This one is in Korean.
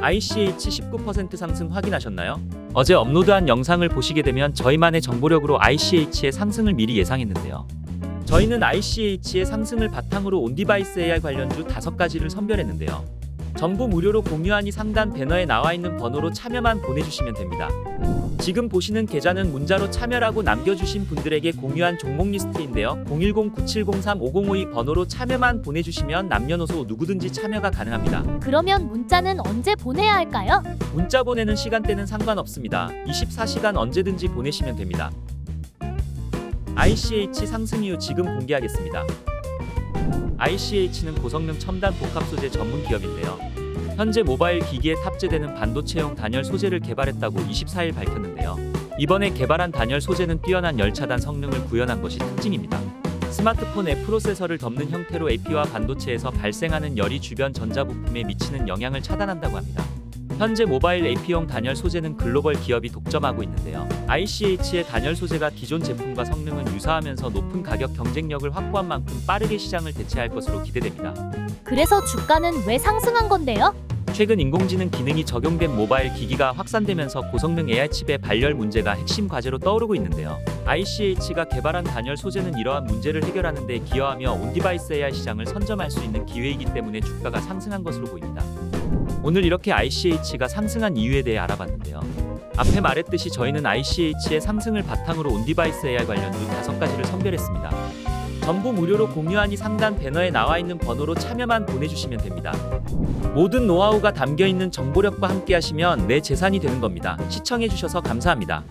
ICH 19% 상승 확인하셨나요? 어제 업로드한 영상을 보시게 되면 저희만의 정보력으로 ICH의 상승을 미리 예상했는데요. 저희는 ICH의 상승을 바탕으로 온디바이스 AI 관련주 5가지를 선별했는데요. 전부 무료로 공유하니 상단 배너에 나와 있는 번호로 참여만 보내주시면 됩니다. 지금 보시는 계좌는 문자로 참여라고 남겨주신 분들에게 공유한 종목 리스트인데요. 010-9703-5052 번호로 참여만 보내주시면 남녀노소 누구든지 참여가 가능합니다. 그러면 문자는 언제 보내야 할까요? 문자 보내는 시간대는 상관없습니다. 24시간 언제든지 보내시면 됩니다. ICH 상승 이유 지금 공개하겠습니다. ICH는 고성능 첨단 복합 소재 전문 기업인데요. 현재 모바일 기기에 탑재되는 반도체용 단열 소재를 개발했다고 24일 밝혔는데요. 이번에 개발한 단열 소재는 뛰어난 열차단 성능을 구현한 것이 특징입니다. 스마트폰 앱 프로세서를 덮는 형태로 AP와 반도체에서 발생하는 열이 주변 전자부품에 미치는 영향을 차단한다고 합니다. 현재 모바일 AP용 단열 소재는 글로벌 기업이 독점하고 있는데요. ICH의 단열 소재가 기존 제품과 성능은 유사하면서 높은 가격 경쟁력을 확보한 만큼 빠르게 시장을 대체할 것으로 기대됩니다. 그래서 주가는 왜 상승한 건데요? 최근 인공지능 기능이 적용된 모바일 기기가 확산되면서 고성능 AI 칩의 발열 문제가 핵심 과제로 떠오르고 있는데요. ICH가 개발한 단열 소재는 이러한 문제를 해결하는 데 기여하며 온디바이스 AI 시장을 선점할 수 있는 기회이기 때문에 주가가 상승한 것으로 보입니다. 오늘 이렇게 ICH가 상승한 이유에 대해 알아봤는데요. 앞에 말했듯이 저희는 ICH의 상승을 바탕으로 온디바이스 AI 관련주 5가지를 선별했습니다. 전부 무료로 공유하니 상단 배너에 나와 있는 번호로 참여만 보내주시면 됩니다. 모든 노하우가 담겨 있는 정보력과 함께 하시면 내 재산이 되는 겁니다. 시청해주셔서 감사합니다.